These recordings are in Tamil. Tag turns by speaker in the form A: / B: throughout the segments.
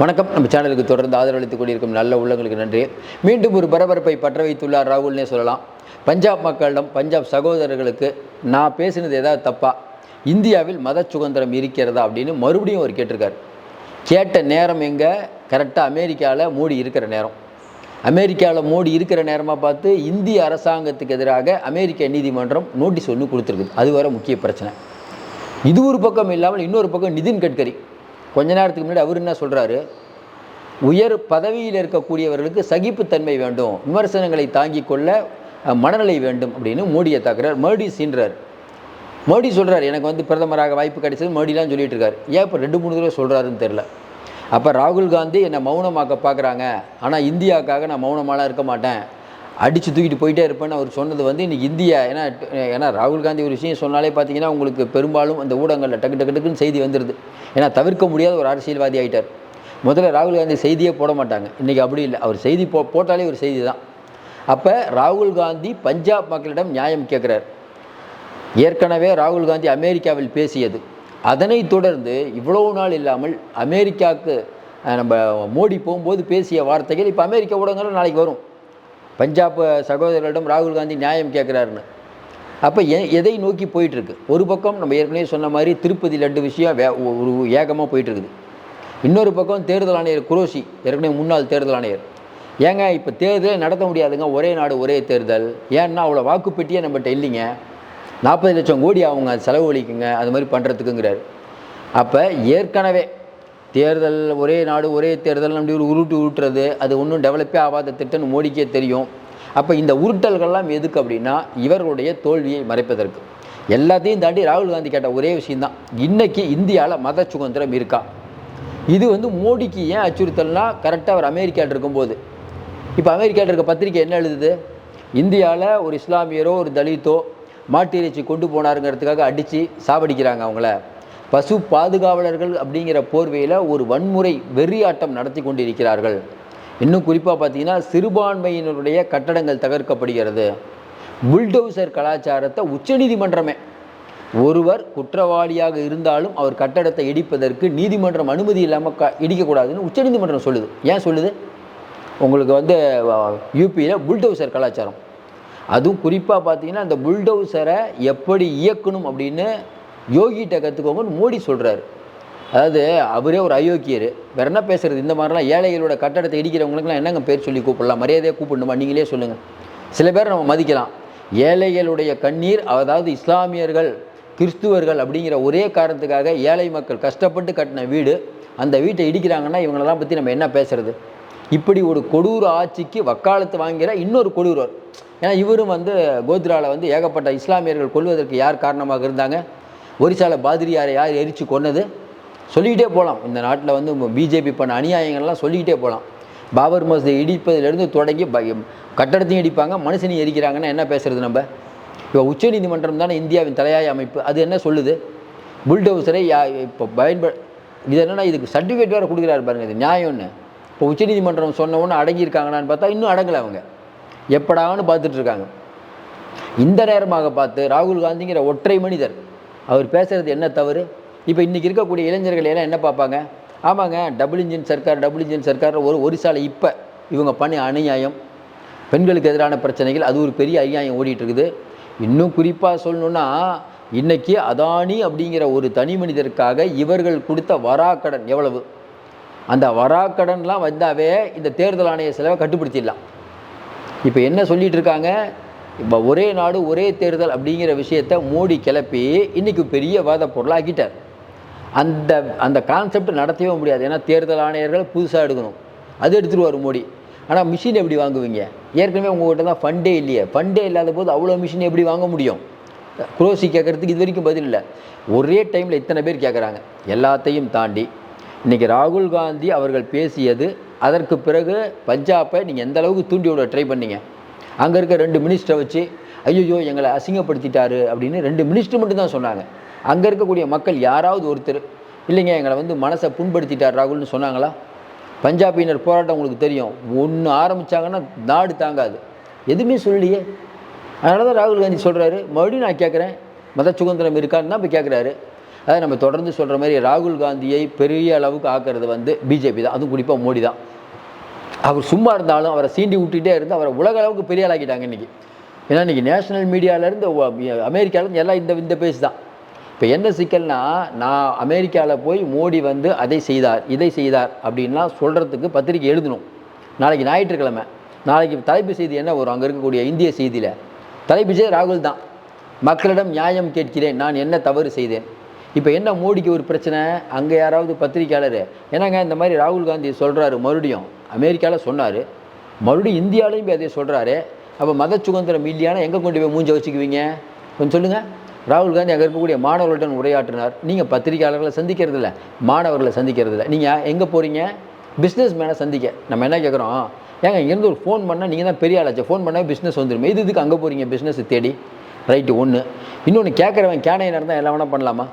A: வணக்கம். நம்ம சேனலுக்கு தொடர்ந்து ஆதரவளித்துக் கொண்டிருக்கும் நல்ல உள்ளங்களுக்கு நன்றி. மீண்டும் ஒரு பரபரப்பை பற்ற வைத்துள்ளார் ராகுல்னே சொல்லலாம். பஞ்சாப் மக்களிடம் பஞ்சாப் சகோதரர்களுக்கு நான் பேசினது ஏதாவது தப்பா? இந்தியாவில் மத சுதந்திரம் இருக்கிறதா அப்படின்னு மறுபடியும் அவர் கேட்டிருக்கார். கேட்ட நேரம் எங்கே? கரெக்டாக அமெரிக்காவில் மோடி இருக்கிற நேரம். அமெரிக்காவில் மோடி இருக்கிற நேரமாக பார்த்து இந்திய அரசாங்கத்துக்கு எதிராக அமெரிக்க நீதிமன்றம் நோட்டீஸ் ஒன்று கொடுத்துருக்குது அது வர முக்கிய பிரச்சனை. இது ஒரு பக்கம் இல்லாமல் இன்னொரு பக்கம் நிதின் கட்கரி. கொஞ்ச நேரத்துக்கு முன்னாடி அவர் என்ன சொல்கிறாரு உயர் பதவியில் இருக்கக்கூடியவர்களுக்கு சகிப்புத்தன்மை வேண்டும் விமர்சனங்களை தாங்கிக் கொள்ள மனநிலை வேண்டும் அப்படின்னு மோடியை தாக்குறார். மோடி சீன்றார். மோடி சொல்கிறார் எனக்கு வந்து பிரதமராக வாய்ப்பு கிடைச்சது மோடிலாம் சொல்லிட்டு இருக்காரு. ஏன் இப்போ ரெண்டு மூணு தடவை சொல்கிறாருன்னு தெரில அப்போ ராகுல் காந்தி என்னை மௌனமாக்க பார்க்குறாங்க ஆனால் இந்தியாவுக்காக நான் மௌனமாலாம் இருக்க மாட்டேன். அடித்து தூக்கிட்டு போயிட்டே இருப்பேன்னு அவர் சொன்னது வந்து இன்றைக்கி இந்தியா ஏன்னா ஏன்னா ராகுல் காந்தி ஒரு விஷயம் சொன்னாலே பார்த்தீங்கன்னா உங்களுக்கு பெரும்பாலும் அந்த ஊடகங்களில் டக்கு டக்கு டக்குன்னு செய்தி வந்துடுது ஏன்னா தவிர்க்க முடியாத ஒரு அரசியல்வாதி ஆகிட்டார் முதல்ல ராகுல் காந்தி செய்தியே போட மாட்டாங்க. இன்றைக்கி அப்படி இல்லை. அவர் செய்தி போ போட்டாலே ஒரு செய்தி தான். அப்போ ராகுல் காந்தி பஞ்சாப் மக்களிடம் நியாயம் கேட்குறார் ஏற்கனவே ராகுல் காந்தி அமெரிக்காவில் பேசியது. அதனைத் தொடர்ந்து இவ்வளவு நாள் இல்லாமல் அமெரிக்காவுக்கு நம்ம மோடி போகும்போது பேசிய வார்த்தைகள் இப்போ அமெரிக்க ஊடகங்கள் நாளைக்கு வரும். பஞ்சாப் சகோதரர்களிடம் ராகுல் காந்தி நியாயம் கேட்குறாருன்னு. அப்போ எ எதை நோக்கி போயிட்டுருக்கு? ஒரு பக்கம் நம்ம ஏற்கனவே சொன்ன மாதிரி திருப்பதி லட்டு விஷயம் வே ஒரு ஏகமாக போயிட்டுருக்குது. இன்னொரு பக்கம் தேர்தல் ஆணையர் குரோஷி ஏற்கனவே முன்னாள் தேர்தல் ஆணையர். ஏங்க இப்போ தேர்தலே நடத்த முடியாதுங்க ஒரே நாடு ஒரே தேர்தல். ஏன்னா அவ்வளோ வாக்குப்பெட்டியே நம்மகிட்ட இல்லைங்க. நாற்பது லட்சம் கோடி அவங்க செலவழிக்குங்க அது மாதிரி பண்ணுறதுக்குங்கிறார் அப்போ ஏற்கனவே தேர்தல் ஒரே நாடு ஒரே தேர்தல் அப்படி ஒரு உருட்டு உருட்டுறது அது ஒன்றும் டெவலப்பே ஆகாத திட்டம்னு மோடிக்கே தெரியும். அப்போ இந்த உருட்டல்கள்லாம் எதுக்கு அப்படின்னா இவர்களுடைய தோல்வியை மறைப்பதற்கு. எல்லாத்தையும் தாண்டி ராகுல் காந்தி கேட்ட ஒரே விஷயம்தான். இன்றைக்கி இந்தியாவில் மத சுதந்திரம் இருக்கா? இது வந்து மோடிக்கு ஏன் அச்சுறுத்தல்னா கரெக்டாக அவர் அமெரிக்காவில் இருக்கும்போது. இப்போ அமெரிக்காவில் இருக்க பத்திரிக்கை என்ன எழுதுது? இந்தியாவில் ஒரு இஸ்லாமியரோ ஒரு தலித்தோ மாட்டிறைச்சி கொண்டு போனாருங்கிறதுக்காக அடித்து சாவடிக்கிறாங்க அவங்கள. பசு பாதுகாவலர்கள் அப்படிங்கிற போர்வையில் ஒரு வன்முறை வெறியாட்டம் நடத்தி கொண்டிருக்கிறார்கள். இன்னும் குறிப்பாக பார்த்தீங்கன்னா சிறுபான்மையினருடைய கட்டடங்கள் தகர்க்கப்படுகிறது. புல்டோசர் கலாச்சாரத்தை உச்சநீதிமன்றமே. ஒருவர் குற்றவாளியாக இருந்தாலும் அவர் கட்டடத்தை இடிப்பதற்கு நீதிமன்றம் அனுமதி இல்லாமல் க இடிக்கக்கூடாதுன்னு உச்சநீதிமன்றம் சொல்லுது. ஏன் சொல்லுது? உங்களுக்கு வந்து யூபியில் புல்டோசர் கலாச்சாரம். அதுவும் குறிப்பாக பார்த்தீங்கன்னா அந்த புல்டோசரை எப்படி இயக்கணும் அப்படின்னு யோகிகிட்ட கற்றுக்கோங்கன்னு மோடி சொல்கிறாரு அதாவது அவரே ஒரு அயோக்கியர். வேற என்ன பேசுறது? இந்த மாதிரிலாம் ஏழைகளோட கட்டடத்தை இடிக்கிறவங்களுக்குலாம் என்னங்க பேர் சொல்லி கூப்பிடலாம்? மரியாதையாக கூப்பிடணுமா? நீங்களே சொல்லுங்கள் சில பேர் நம்ம மதிக்கலாம். ஏழைகளுடைய கண்ணீர் அதாவது இஸ்லாமியர்கள் கிறிஸ்துவர்கள் அப்படிங்கிற ஒரே காரணத்துக்காக ஏழை மக்கள் கஷ்டப்பட்டு கட்டின வீடு அந்த வீட்டை இடிக்கிறாங்கன்னா இவங்களெல்லாம் பற்றி நம்ம என்ன பேசுறது? இப்படி ஒரு கொடூர ஆட்சிக்கு வக்காலத்து வாங்கிற இன்னொரு கொடூரர். ஏன்னா இவரும் வந்து கோத்ராவில் வந்து ஏகப்பட்ட இஸ்லாமியர்கள் கொல்வதற்கு யார் காரணமாக இருந்தாங்க? ஒரிசால பாதிரியாரை யார் எரித்து கொன்னது? சொல்லிக்கிட்டே போகலாம் இந்த நாட்டில் வந்து பிஜேபி பண்ண அநியாயங்கள்லாம் சொல்லிக்கிட்டே போகலாம் பாபர் மசூதி இடிப்பதிலிருந்து தொடங்கி கட்டடத்தையும் இடிப்பாங்க மனுஷனையும் எரிக்கிறாங்கன்னா என்ன பேசுறது நம்ம? இப்போ உச்சநீதிமன்றம் தானே இந்தியாவின் தலையாய அமைப்பு. அது என்ன சொல்லுது? புல்டோசரை யா இப்போ பயன்பட இது என்னென்னா இதுக்கு சர்டிஃபிகேட் வேறு கொடுக்குறாரு பாருங்க இது நியாயம்னு. இப்போ உச்சநீதிமன்றம் சொன்ன உடனே அடங்கியிருக்காங்களான்னு பார்த்தா இன்னும் அடங்கலை அவங்க. எப்படான்னு பார்த்துட்ருக்காங்க இந்த நேரமாக பார்த்து ராகுல் காந்திங்கிற ஒற்றை மனிதர் அவர் பேசுகிறது என்ன தவறு? இப்போ இன்றைக்கி இருக்கக்கூடிய இளைஞர்கள் எல்லாம் என்ன பார்ப்பாங்க? ஆமாங்க டபுள் இன்ஜின் சர்க்கார் டபுள் இன்ஜின் சர்க்கார் ஒரு ஒரிசால இப்போ இவங்க பண்ணி அநியாயம். பெண்களுக்கு எதிரான பிரச்சனைகள் அது ஒரு பெரிய அநியாயம் ஓடிட்டுருக்குது. இன்னும் குறிப்பாக சொல்லணுன்னா இன்றைக்கி அதானி அப்படிங்கிற ஒரு தனி மனிதருக்காக இவர்கள் கொடுத்த வராக்கடன் எவ்வளவு? அந்த வராக்கடன்லாம் வந்தாவே இந்த தேர்தல் ஆணைய செலவை கட்டுப்படுத்திடலாம். இப்போ என்ன சொல்லிகிட்டு இருக்காங்க இப்போ ஒரே நாடு ஒரே தேர்தல் அப்படிங்கிற விஷயத்த மோடி கிளப்பி இன்னைக்கு பெரிய வாத பொருளாக்கிட்டார். அந்த அந்த கான்செப்ட் நடத்தவே முடியாது. ஏன்னா தேர்தல் ஆணையர்கள் புதுசாக எடுக்கணும். அது எடுத்துருவார் மோடி. ஆனால் மிஷின் எப்படி வாங்குவீங்க? ஏற்கனவே உங்கள்கிட்ட தான் ஃபண்டே இல்லையே. ஃபண்டே இல்லாத போது அவ்வளோ மிஷின் எப்படி வாங்க முடியும்? குரோசி கேட்குறதுக்கு இது வரைக்கும் பதில் இல்லை. ஒரே டைமில் இத்தனை பேர் கேட்குறாங்க. எல்லாத்தையும் தாண்டி இன்றைக்கி ராகுல் காந்தி அவர்கள் பேசியது அதற்கு பிறகு பஞ்சாப்பை நீங்கள் எந்த அளவுக்கு தூண்டி விட ட்ரை பண்ணீங்க? அங்கே இருக்க ரெண்டு மினிஸ்டரை வச்சு ஐயோ எங்களை அசிங்கப்படுத்திட்டாரு அப்படின்னு ரெண்டு மினிஸ்டர் மட்டும் தான் சொன்னாங்க. அங்கே இருக்கக்கூடிய மக்கள் யாராவது ஒருத்தர் இல்லைங்க எங்களை வந்து மனசை புண்படுத்திட்டார் ராகுல்னு சொன்னாங்களா? பஞ்சாபியினர் போராட்டம் உங்களுக்கு தெரியும். ஒன்று ஆரம்பித்தாங்கன்னா நாடு தாங்காது. எதுவுமே சொல்லலையே. அதனால தான் ராகுல் காந்தி சொல்கிறாரு மறுபடியும் நான் கேட்குறேன் மத சுதந்திரம் இருக்கான்னு தான் இப்போ கேட்குறாரு அதை நம்ம தொடர்ந்து சொல்கிற மாதிரி ராகுல் காந்தியை பெரிய அளவுக்கு ஆக்கிறது வந்து பிஜேபி தான். அதுவும் குறிப்பாக மோடி தான். அவர் சும்மா இருந்தாலும் அவரை சீண்டி விட்டுட்டே இருந்து அவரை உலக அளவுக்கு பெரிய ஆளாக்கிட்டாங்க இன்றைக்கி ஏன்னா இன்றைக்கி நேஷனல் மீடியாவிலேருந்து அமெரிக்காவிலேருந்து எல்லாம் இந்த இந்த பேஸ் தான். இப்போ என்ன சிக்கல்னா நான் அமெரிக்காவில் போய் மோடி வந்து அதை செய்தார் இதை செய்தார் அப்படின்லாம் சொல்கிறதுக்கு பத்திரிக்கை எழுதணும். நாளைக்கு ஞாயிற்றுக்கிழமை. நாளைக்கு தலைப்பு செய்தி என்ன வரும்? அங்கே இருக்கக்கூடிய இந்திய செய்தியில். தலைப்பு செய்தி ராகுல் தான். மக்களிடம் நியாயம் கேட்கிறேன் நான் என்ன தவறு செய்தேன்? இப்போ என்ன மோடிக்கு ஒரு பிரச்சனை? அங்கே யாராவது பத்திரிக்கையாளர்? என்னங்க இந்த மாதிரி ராகுல் காந்தி சொல்கிறாரு மறுபடியும். அமெரிக்காவில் சொன்னார். மறுபடியும் இந்தியாவிலையும் போய் அதே சொல்கிறாரு அப்போ மத சுதந்திரம் இல்லையானா எங்கே கொண்டு போய் மூஞ்ச வச்சுக்குவீங்க? கொஞ்சம் சொல்லுங்கள் ராகுல் காந்தி அங்கே இருக்கக்கூடிய மாணவர்களுடன் உரையாற்றினார். நீங்கள் பத்திரிகையாளர்களை சந்திக்கிறதில்ல. மாணவர்களை சந்திக்கிறது இல்லை நீங்கள் எங்கே போகிறீங்க பிஸ்னஸ் மேனை சந்திக்க. நம்ம என்ன கேட்குறோம் ஏங்க இங்கேருந்து ஒரு ஃபோன் பண்ணால் நீங்கள் தான் பெரிய ஆளாச்சு. ஃபோன் பண்ணால் பிஸ்னஸ் வந்துடும் இது இதுக்கு அங்கே போகிறீங்க பிஸ்னஸ் தேடி. ரைட்டு ஒன்று இன்னொன்று கேட்குறவன் கேனையை நடந்தால் எல்லாம் வேணால் பண்ணலாமா?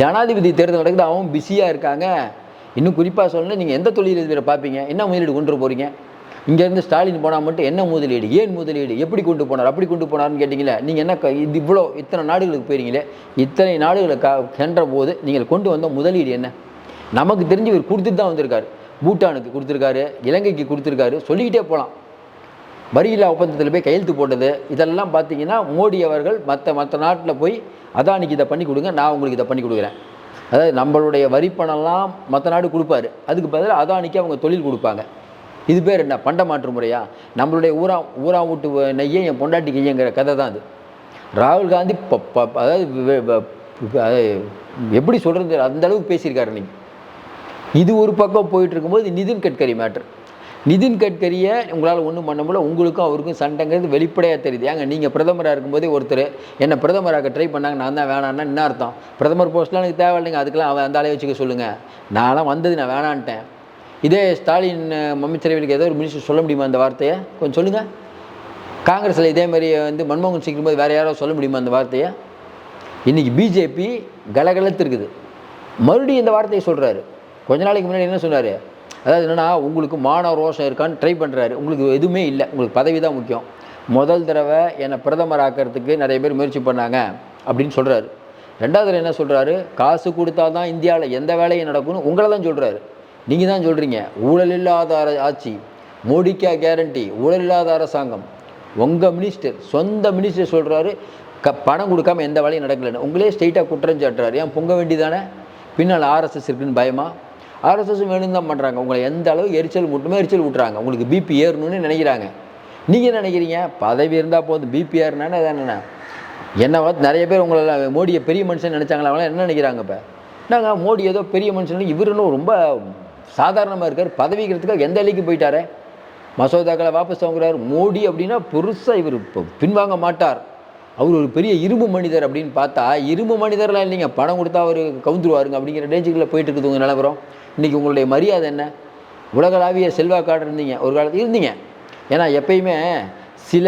A: ஜனாதிபதி தேர்தல் நடக்குது. அவன் பிஸியாக இருக்காங்க. இன்னும் குறிப்பாக சொல்லணும் நீங்கள் எந்த தொழிலதிபரை பார்ப்பீங்க? என்ன முதலீடு கொண்டு போகிறீங்க இங்கேருந்து ஸ்டாலின் போனால் மட்டும் என்ன முதலீடு? ஏன் முதலீடு? எப்படி கொண்டு போனார்? அப்படி கொண்டு போனார்னு கேட்டிங்களே நீங்கள் என்ன க- இது இவ்வளோ இத்தனை நாடுகளுக்கு போயிருங்களே இத்தனை நாடுகளை க சென்ற போது நீங்கள் கொண்டு வந்த முதலீடு என்ன? நமக்கு தெரிஞ்சு இவர் கொடுத்துட்டு தான் வந்திருக்காரு. பூட்டானுக்கு கொடுத்துருக்காரு இலங்கைக்கு கொடுத்துருக்காரு சொல்லிக்கிட்டே போகலாம் வரியில்லா ஒப்பந்தத்தில் போய் கையெழுத்து போட்டது இதெல்லாம் பார்த்தீங்கன்னா மோடி அவர்கள் மற்ற மற்ற நாட்டில் போய் அதானிக்கு இதை பண்ணி கொடுங்க நான் உங்களுக்கு இதை பண்ணி கொடுக்குறேன். அதாவது நம்மளுடைய வரிப்பணம்லாம் மற்ற நாடு கொடுப்பாரு. அதுக்கு பதிலாக அதானிக்கு அவங்க தொழில் கொடுப்பாங்க. இது பேர் என்ன? பண்ட மாற்று முறையா? நம்மளுடைய ஊரா ஊரா வீட்டு நெய்யை என் பொண்டாட்டி கையங்கிற கதை தான் அது. ராகுல் காந்தி அதாவது எப்படி சொல்கிறது அந்த அளவுக்கு பேசியிருக்காரு நீங்கள் இது ஒரு பக்கம் போயிட்டு இருக்கும்போது நிதின் கட்கரி மேட்ரு நிதின் கட்கரியை உங்களால் ஒன்றும் பண்ண முடியல. உங்களுக்கும் அவருக்கும் சண்டைங்கிறது வெளிப்படையாக தெரியுது. ஏங்க நீங்கள் பிரதமராக இருக்கும்போதே ஒருத்தர் என்னை பிரதமராக ட்ரை பண்ணாங்க நான் தான் வேணான்னா என்ன அர்த்தம்? பிரதமர் போஸ்ட்லாம் எனக்கு தேவையில்லைங்க அதுக்கெல்லாம் அவன் அந்த ஆளே வச்சுக்க சொல்லுங்கள் நான்லாம் வந்தது நான் வேணான்ட்டேன். இதே ஸ்டாலின் அஹ், அமைச்சரவைக்கு ஏதோ ஒரு மினிஸ்டர் சொல்ல முடியுமா அந்த வார்த்தையை? கொஞ்சம் சொல்லுங்கள் காங்கிரஸில் இதே மாதிரி வந்து மன்மோகன் சிங் போது வேறு யாராவது சொல்ல முடியுமா அந்த வார்த்தையை? இன்றைக்கி பிஜேபி கலகலத்து இருக்குது மறுபடியும் இந்த வார்த்தையை சொல்கிறாரு கொஞ்ச நாளைக்கு முன்னாடி என்ன சொன்னார்? அதாவது என்னென்னா உங்களுக்கு மான ரோஷம் இருக்கான்னு ட்ரை பண்ணுறாரு உங்களுக்கு எதுவுமே இல்லை. உங்களுக்கு பதவி தான் முக்கியம். முதல் தடவை என்னை பிரதமர் ஆக்கிறதுக்கு நிறைய பேர் முயற்சி பண்ணாங்க அப்படின்னு சொல்கிறாரு ரெண்டாவது தடவை என்ன சொல்கிறாரு காசு கொடுத்தா தான் இந்தியாவில் எந்த வேலையும் நடக்கும்னு உங்களை தான் சொல்கிறாரு நீங்கள் தான் சொல்கிறீங்க ஊழல் இல்லாத ஆட்சி. மோடிக்கா கேரண்டி ஊழல் இல்லாத அரசாங்கம். உங்கள் மினிஸ்டர் சொந்த மினிஸ்டர் சொல்கிறாரு க பணம் கொடுக்காம எந்த வேலையும் நடக்கலைன்னு. உங்களே ஸ்ட்ரெயிட்டாக குற்றம் சாட்டுறாரு. ஏன் பொங்க வேண்டிதானே பின்னால் ஆர்எஸ்எஸ் இருக்குன்னு பயமாக ஆர்எஸ்எஸ் வேணும் தான் பண்ணுறாங்க உங்களை எந்த அளவு எரிச்சல் மட்டுமே எரிச்சல் விட்றாங்க உங்களுக்கு பிபி ஏறணும்னு நினைக்கிறாங்க. நீங்கள் என்ன நினைக்கிறீங்க? பதவி இருந்தால் போதும். பிபி ஏறினானே அதானே என்ன பார்த்து நிறைய பேர் உங்களை மோடியை பெரிய மனுஷன் நினச்சாங்களா? அவங்களாம் என்ன நினைக்கிறாங்க இப்போ? நாங்கள் மோடி ஏதோ பெரிய மனுஷன் இவர் இன்னும் ரொம்ப சாதாரணமாக இருக்கார். பதவிக்கிறதுக்காக எந்த அளவுக்கு போயிட்டாரே? மசோதாக்களை வாபஸ் வாங்குறாரு. மோடி அப்படின்னா பெருசாக இவர் இப்போ பின்வாங்க மாட்டார். அவர் ஒரு பெரிய இரும்பு மனிதர் அப்படின்னு பார்த்தா இரும்பு மனிதர்லாம் இல்லைங்க பணம் கொடுத்தா அவர் கவுந்துருவாருங்க அப்படிங்கிற ரேஞ்சுக்குள்ளே போயிட்டு இருக்குது உங்கள் நிலவரம். இன்றைக்கி உங்களுடைய மரியாதை என்ன? உலகளாவிய செல்வாக்காடு இருந்தீங்க ஒரு காலத்தில் இருந்தீங்க. ஏன்னா எப்பயுமே சில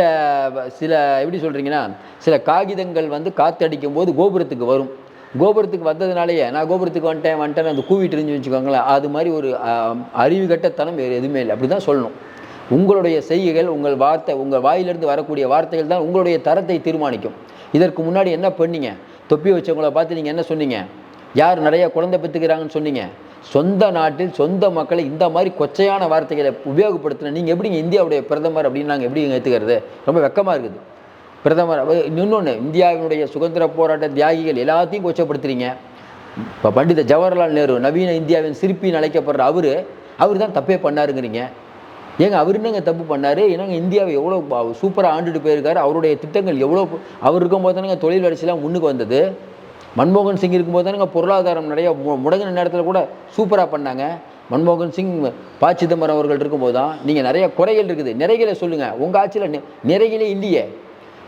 A: சில எப்படி சொல்கிறீங்கன்னா சில காகிதங்கள் வந்து காத்தடிக்கும் போது கோபுரத்துக்கு வரும். கோபுரத்துக்கு வந்ததுனாலேயே நான் கோபுரத்துக்கு வந்துட்டேன் வந்துட்டேன் அந்த கூவிட்டு இருந்து வச்சுக்கோங்களேன் அது மாதிரி ஒரு அறிவு கட்டத்தனம் வேறு எதுவுமே இல்லை. அப்படி தான் சொல்லணும். உங்களுடைய செய்கைகள் உங்கள் வார்த்தை உங்கள் வாயிலிருந்து வரக்கூடிய வார்த்தைகள் தான் உங்களுடைய தரத்தை தீர்மானிக்கும். இதற்கு முன்னாடி என்ன பண்ணீங்க? தொப்பி வச்சவங்களை பார்த்து நீங்கள் என்ன சொன்னீங்க? யார் நிறைய குழந்தை பெற்றுக்கிறாங்கன்னு சொன்னீங்க? சொந்த நாட்டில் சொந்த மக்களை இந்த மாதிரி கொச்சையான வார்த்தைகளை உபயோகப்படுத்தின நீங்கள் எப்படிங்க இந்தியாவுடைய பிரதமர் அப்படின்னு நாங்கள் எப்படி ஏற்றுக்கிறது ரொம்ப வெக்கமாக இருக்குது. பிரதமர் இன்னொன்று இந்தியாவினுடைய சுதந்திர போராட்ட தியாகிகள் எல்லாத்தையும் கொச்சப்படுத்துறீங்க. இப்போ பண்டித ஜவஹர்லால் நேரு நவீன இந்தியாவின் சிற்பின்னு அழைக்கப்படுற அவர் அவர் தான் தப்பே பண்ணாருங்கிறீங்க. ஏங்க அவர் என்னங்க தப்பு பண்ணார்? என்னங்க இந்தியாவை எவ்வளோ சூப்பராக ஆண்டுட்டு போயிருக்காரு? அவருடைய திட்டங்கள் எவ்வளோ அவர் இருக்கும்போது தானேங்க தொழில் வளர்ச்சிலாம் முன்னுக்கு வந்தது. மன்மோகன் சிங் இருக்கும்போது தானேங்க பொருளாதாரம் நிறைய மு- முடங்கின நேரத்தில் கூட சூப்பராக பண்ணாங்க. மன்மோகன் சிங் ப சிதம்பரம் அவர்கள் இருக்கும்போது தான் நீங்கள் நிறைய குறைகள் இருக்குது. நிறைகளை சொல்லுங்கள் உங்கள் ஆட்சியில் நிறைகளே இல்லையே.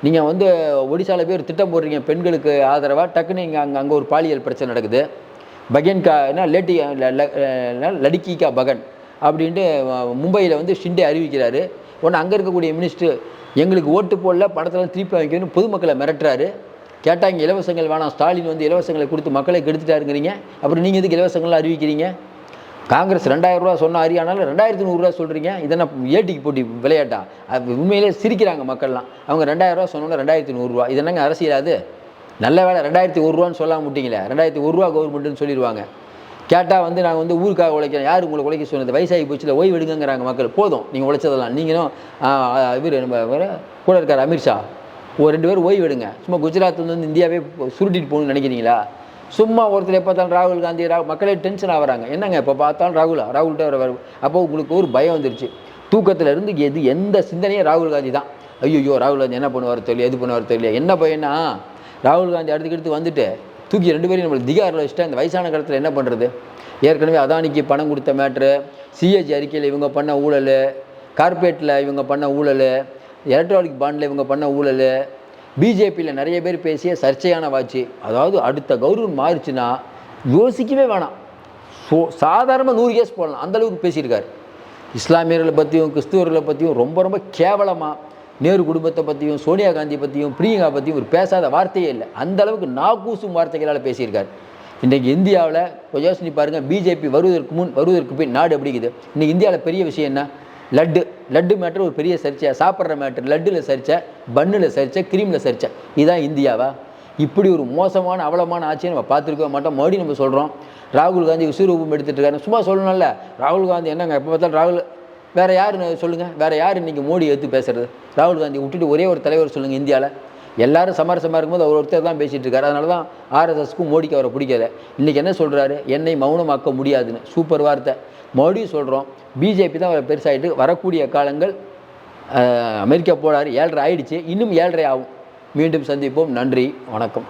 A: நீங்கள் வந்து ஒடிசாவில் போய் ஒரு திட்டம் போடுறீங்க. பெண்களுக்கு ஆதரவாக டக்குன்னு இங்கே அங்கே அங்கே ஒரு பாலியல் பிரச்சனை நடக்குது. பகன் கா என்ன லேட்டி லடிக்கி கா பகன். அப்படின்ட்டு மும்பையில் வந்து ஷிண்டே அறிவிக்கிறாரு. உடனே அங்கே இருக்கக்கூடிய மினிஸ்டர் எங்களுக்கு ஓட்டு போடல பணத்தில் திருப்பி வாங்கிக்கணும்னு பொதுமக்களை மிரட்டுறாரு. கேட்டால் இங்கே இலவசங்கள் வேணாம். ஸ்டாலின் வந்து இலவசங்களை கொடுத்து மக்களை கெடுத்துட்டாருங்கிறீங்க. அப்புறம் நீங்கள் எதுக்கு இலவசங்கள்லாம் அறிவிக்கிறீங்க? காங்கிரஸ் ரெண்டாயிரம் ரூபா சொன்ன அறியானாலும் ரெண்டாயிரத்தி நூறுரூவா சொல்கிறீங்க இதெல்லாம் ஏட்டிக்கு போட்டி விளையாட்டா? அது உண்மையிலே சிரிக்கிறாங்க மக்கள்லாம். அவங்க ரெண்டாயிரம் ரூபா சொன்னோன்னா ரெண்டாயிரத்தி நூறுரூவா இது என்னங்க அரசியல் நல்ல வேலை ரெண்டாயிரத்தி ஒரு ரூபான்னு சொல்லாம விட்டீங்களே. ரெண்டாயிரத்தி ஒரு ரூபா கவர்மெண்ட்டுன்னு சொல்லிடுவாங்க. கேட்டால் வந்து நாங்கள் வந்து ஊருக்காக உழைக்கிறோம். யார் உங்களை உழைக்க சொன்னது? வயசாகி போச்சுல ஓய்வு எடுங்கங்கிறாங்க மக்கள். போதும். நீங்கள் உழைச்சதெல்லாம். நீங்களும் இவர் நம்ம கூட இருக்கார் அமித்ஷா ஒரு ரெண்டு பேரும் ஓய்வு எடுங்க. சும்மா குஜராத் வந்து இந்தியாவே சுருட்டிட்டு போகணும்னு நினைக்கிறீங்களா? சும்மா ஒருத்தர் எப்போ பார்த்தாலும் ராகுல் காந்தி ரா மக்களே டென்ஷன் ஆகிறாங்க. என்னங்க இப்போ பார்த்தாலும் ராகுலா? ராகுல்கிட்ட வர அப்போ உங்களுக்கு ஒரு பயம் வந்துருச்சு. தூக்கத்தில் இருந்து எது எந்த சிந்தனையும் ராகுல் காந்தி தான். ஐயோ ராகுல் காந்தி என்ன பண்ணுவார் தெரியல எது பண்ணுவார் தெரியல. என்ன பையனா ராகுல் காந்தி அடுத்துக்கு வந்துட்டு தூக்கி ரெண்டு பேரும் நம்மளுக்கு திகாரில் வச்சுட்டா இந்த வயசான காலத்தில் என்ன பண்ணுறது ஏற்கனவே அதானிக்கு பணம் கொடுத்த மேட்ரு சிஏஜி அறிக்கையில் இவங்க பண்ண ஊழல் கார்பரேட்டில் இவங்க பண்ண ஊழல் எலக்ட்ரானிக் பாண்டில் இவங்க பண்ண ஊழல் பிஜேபியில் நிறைய பேர் பேசிய சர்ச்சையான வாட்சி. அதாவது அடுத்த கௌரவம் மாறுச்சுன்னா யோசிக்கவே வேணாம். ஸோ சாதாரணமாக நூறு கேஸ் போடலாம். அந்த அளவுக்கு பேசியிருக்காரு. இஸ்லாமியர்களை பற்றியும் கிறிஸ்துவர்களை பற்றியும் ரொம்ப ரொம்ப கேவலமாக நேரு குடும்பத்தை பற்றியும் சோனியா காந்தி பற்றியும் பிரியங்கா பற்றியும் ஒரு பேசாத வார்த்தையே இல்லை. அந்த அளவுக்கு நாக்கூசும் வார்த்தைகளால் பேசியிருக்கார். இன்றைக்கு இந்தியாவில் கொஞ்சம் யோசனை பாருங்கள் பிஜேபி வருவதற்கு முன் வருவதற்கு பின் நாடு எப்படி இருக்குது? இன்றைக்கி இந்தியாவில் பெரிய விஷயம் என்ன? லட்டு. லட்டு மேட்ரு ஒரு பெரிய சர்ச்சை. சாப்பிட்ற மேட்ரு லட்டில் சர்ச்சை பன்னில் சர்ச்சை க்ரீமில் சர்ச்சை. இதுதான் இந்தியாவா? இப்படி ஒரு மோசமான அவலமான ஆட்சியை நம்ம பார்த்துருக்க மாட்டோம். மறுபடியும் நம்ம சொல்கிறோம் ராகுல் காந்தி விஸ்வரூபம் எடுத்துகிட்டு இருக்காரு. சும்மா சொல்லணும்ல ராகுல் காந்தி என்னங்க எப்போ பார்த்தாலும் ராகுல் வேறு யார் சொல்லுங்கள் வேறு யார் இன்றைக்கி மோடி எடுத்து பேசுகிறது ராகுல் காந்தி விட்டுட்டு ஒரே ஒரு தலைவர் சொல்லுங்கள் இந்தியாவில் எல்லாரும் சமரசமாக இருக்கும்போது அவர் ஒருத்தர் தான் பேசிகிட்டு இருக்காரு. அதனால தான் ஆர்எஸ்எஸ்க்கும் மோடிக்கு அவரை பிடிக்கல. இன்றைக்கி என்ன சொல்கிறாரு என்னை மௌனமாக்க முடியாதுன்னு. சூப்பர் வார்த்தை. மறுபடியும் சொல்கிறோம் பிஜேபி தான் அவரை பெருசாகிட்டு வரக்கூடிய காலங்கள் அமெரிக்கா போனார். ஏழரை ஆயிடுச்சு. இன்னும் ஏழரை ஆகும். மீண்டும் சந்திப்போம். நன்றி. வணக்கம்.